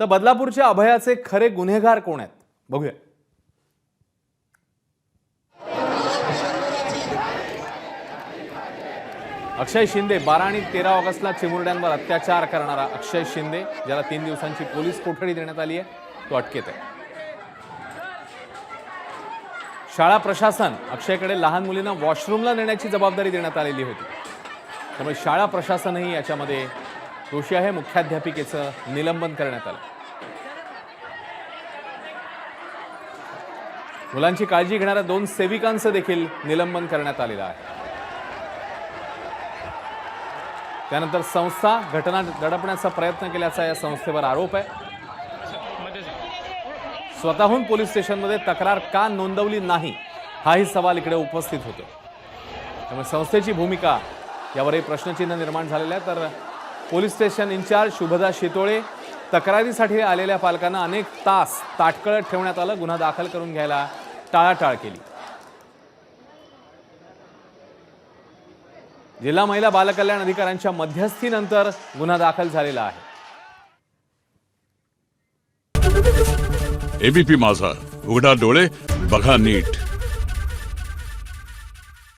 तर बदलापूरच्या अभयाचे खरे गुन्हेगार कोण आहेत? बघूया. अक्षय शिंदे बारा आणि तेरा ऑगस्टला चिमुरड्यांवर अत्याचार करणारा अक्षय शिंदे ज्याला तीन दिवसांची पोलीस कोठडी देण्यात आली आहे तो अटकेत आहे. शाळा प्रशासन अक्षयकडे लहान मुलींना वॉशरूमला नेण्याची जबाबदारी देण्यात आलेली होती. त्यामुळे शाळा प्रशासनही याच्यामध्ये दोषी आहे. मुख्याध्यापिकेचं निलंबन करण्यात आलं. मुलांची काळजी घेणाऱ्या दोन सेविकांचं देखील निलंबन करण्यात आलेलं आहे. त्यानंतर संस्था घटना दडपण्याचा प्रयत्न केल्याचा या संस्थेवर आरोप आहे. स्वतःहून पोलीस स्टेशनमध्ये तक्रार का नोंदवली नाही हाही सवाल इकडे उपस्थित होतो. त्यामुळे संस्थेची भूमिका यावरही प्रश्नचिन्ह निर्माण झालेलं आहे. तर police station in-charge Shubhada Shitole तक्रारीसाठी आलेल्या पालकांना अनेक तास ताटकळत ठेवण्यात आलं. गुन्हा दाखल करून घ्यायला टाळाटाळ केली. जिल्हा महिला बालकल्याण अधिकाऱ्यांच्या मध्यस्थीनंतर गुन्हा दाखल झालेला आहे. एबीपी माझा. उघडा डोळे बघा नीट.